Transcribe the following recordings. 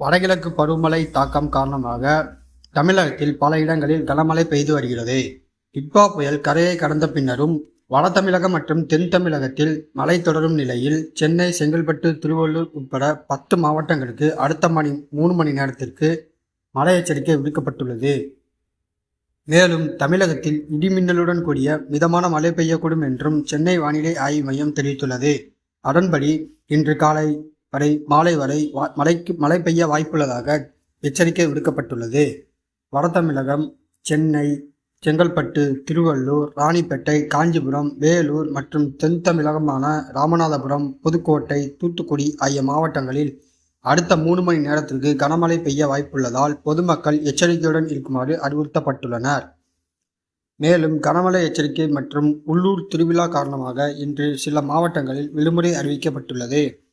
வடகிழக்கு பருவமழை தாக்கம் காரணமாக தமிழகத்தில் பல இடங்களில் கனமழை பெய்து வருகிறது. டிட்வா புயல் கரையை கடந்த பின்னரும் வட தமிழகம் மற்றும் தென் தமிழகத்தில் மழை தொடரும் நிலையில் சென்னை செங்கல்பட்டு திருவள்ளூர் உட்பட பத்து மாவட்டங்களுக்கு அடுத்த மணி மூணு மணி நேரத்திற்கு மழை எச்சரிக்கை விடுக்கப்பட்டுள்ளது. மேலும் தமிழகத்தில் இடிமின்னலுடன் கூடிய மிதமான மழை பெய்யக்கூடும் என்றும் சென்னை வானிலை ஆய்வு மையம் தெரிவித்துள்ளது. அதன்படி இன்று காலை வரை மாலை வரை வா- மழைக்கு மழை பெய்ய வாய்ப்புள்ளதாக எச்சரிக்கை விடுக்கப்பட்டுள்ளது. வடதமிழகம் சென்னை செங்கல்பட்டு திருவள்ளூர் ராணிப்பேட்டை காஞ்சிபுரம் வேலூர் மற்றும் தென் தமிழகமான ராமநாதபுரம் புதுக்கோட்டை தூத்துக்குடி ஆகிய மாவட்டங்களில் அடுத்த மூணு மணி நேரத்திற்கு கனமழை பெய்ய வாய்ப்புள்ளதால் பொதுமக்கள் எச்சரிக்கையுடன் இருக்குமாறு அறிவுறுத்தப்பட்டுள்ளனர். மேலும் கனமழை எச்சரிக்கை மற்றும் உள்ளூர் திருவிழா காரணமாக இன்று சில மாவட்டங்களில் விடுமுறை அறிவிக்கப்பட்டுள்ளது.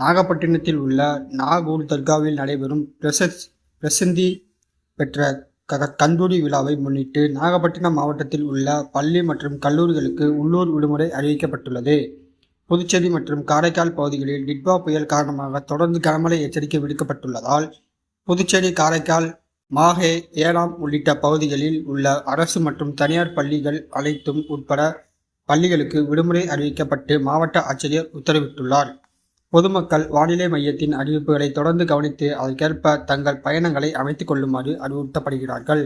நாகப்பட்டினத்தில் உள்ள நாகூர் தர்காவில் நடைபெறும் பிரசஸ் பிரசந்தி பெற்ற க- கந்தூரி விழாவை முன்னிட்டு நாகப்பட்டினம் மாவட்டத்தில் உள்ள பள்ளி மற்றும் கல்லூரிகளுக்கு உள்ளூர் விடுமுறை அறிவிக்கப்பட்டுள்ளது. புதுச்சேரி மற்றும் காரைக்கால் பகுதிகளில் டிட்வா புயல் காரணமாக தொடர்ந்து கனமழை எச்சரிக்கை விடுக்கப்பட்டுள்ளதால் புதுச்சேரி காரைக்கால் மாஹே ஏனாம் உள்ளிட்ட பகுதிகளில் உள்ள அரசு மற்றும் தனியார் பள்ளிகள் அனைத்தும் உட்பட பள்ளிகளுக்கு விடுமுறை அறிவிக்கப்பட்டு மாவட்ட ஆட்சியர் உத்தரவிட்டுள்ளார். பொதுமக்கள் வானிலை மையத்தின் அறிவிப்புகளை தொடர்ந்து கவனித்து அதற்கேற்ப தங்கள் பயணங்களை அமைத்துக் கொள்ளுமாறு அறிவுறுத்தப்படுகிறார்கள்.